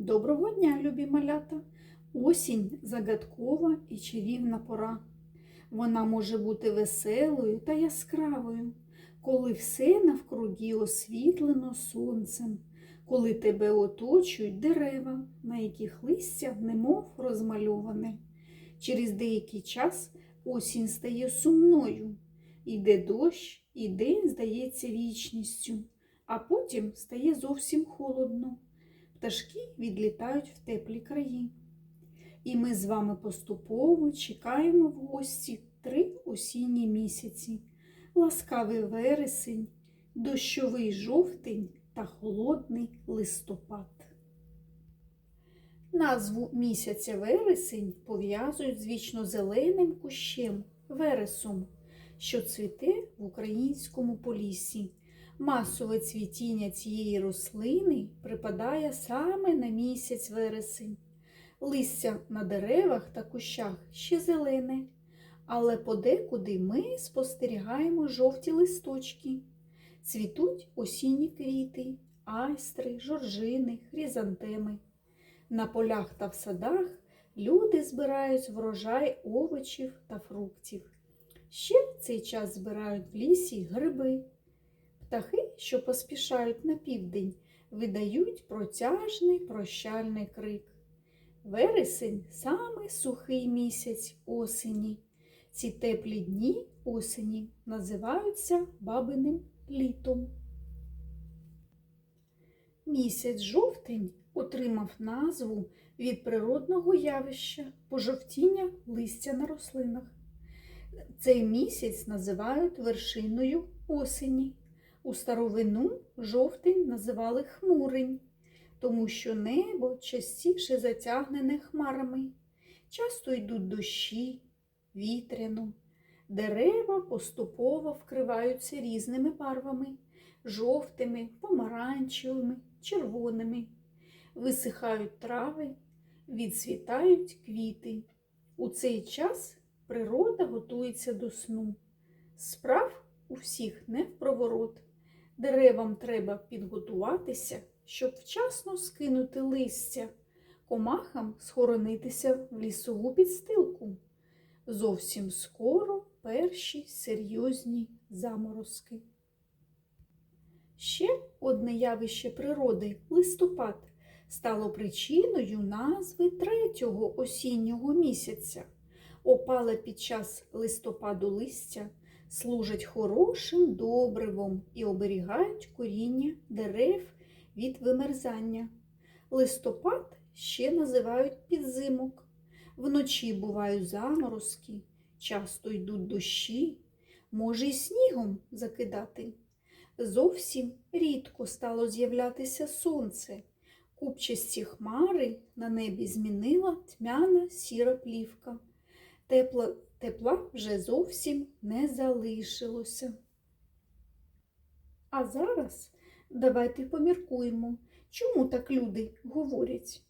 Доброго дня, любі малята! Осінь загадкова і чарівна пора. Вона може бути веселою та яскравою, коли все навкруги освітлено сонцем, коли тебе оточують дерева, на яких листя немов розмальоване. Через деякий час осінь стає сумною. Іде дощ, і день здається вічністю, а потім стає зовсім холодно. Пташки відлітають в теплі краї. І ми з вами поступово чекаємо в гості три осінні місяці, ласкавий вересень, дощовий жовтень та холодний листопад. Назву місяця вересень пов'язують з вічно-зеленим кущем вересом, що цвіте в українському полісі. Масове цвітіння цієї рослини припадає саме на місяць вересень. Листя на деревах та кущах ще зелене, але подекуди ми спостерігаємо жовті листочки. Цвітуть осінні квіти, айстри, жоржини, хризантеми. На полях та в садах люди збирають врожай овочів та фруктів. Ще в цей час збирають в лісі гриби. Птахи, що поспішають на південь, видають протяжний прощальний крик. Вересень самий сухий місяць осені. Ці теплі дні осені називаються бабиним літом. Місяць жовтень отримав назву від природного явища пожовтіння листя на рослинах. Цей місяць називають вершиною осені. У старовину жовтень називали хмурень, тому що небо частіше затягнене хмарами. Часто йдуть дощі, вітряно. Дерева поступово вкриваються різними барвами жовтими, помаранчевими, червоними. Висихають трави, відцвітають квіти. У цей час природа готується до сну. Справ у всіх не в проворот. Деревам треба підготуватися, щоб вчасно скинути листя, комахам схоронитися в лісову підстилку. Зовсім скоро перші серйозні заморозки. Ще одне явище природи листопад стало причиною назви третього осіннього місяця. Опале під час листопаду листя служать хорошим добривом і оберігають коріння дерев від вимерзання. Листопад ще називають підзимок. Вночі бувають заморозки, часто йдуть дощі, може й снігом закидати. Зовсім рідко стало з'являтися сонце. Купчасті хмари на небі змінила тьмяна сіра плівка. Тепла, тепла вже зовсім не залишилося. А зараз давайте поміркуємо, чому так люди говорять.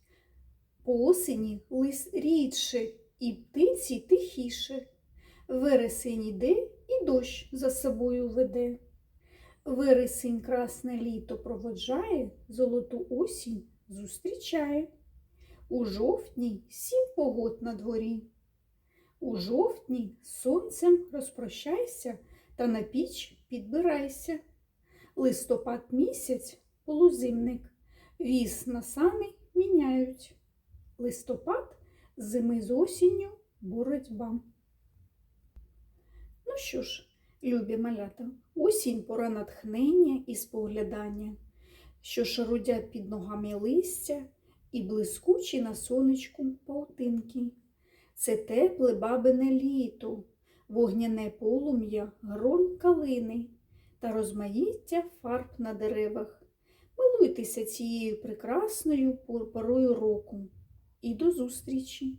По осені лис рідше і птиці тихіше. Вересень іде і дощ за собою веде. Вересень красне літо проводжає, золоту осінь зустрічає. У жовтні сім погод на дворі. У жовтні сонцем розпрощайся та на піч підбирайся. Листопад місяць полузимник, віз на сани міняють. Листопад зими з осінню боротьба. Ну що ж, любі малята, осінь пора натхнення і споглядання, що шарудять під ногами листя і блискучі на сонечку паутинки. Це тепле бабине літо, вогняне полум'я, гром калини та розмаїття фарб на деревах. Милуйтеся цією прекрасною порою року. І до зустрічі!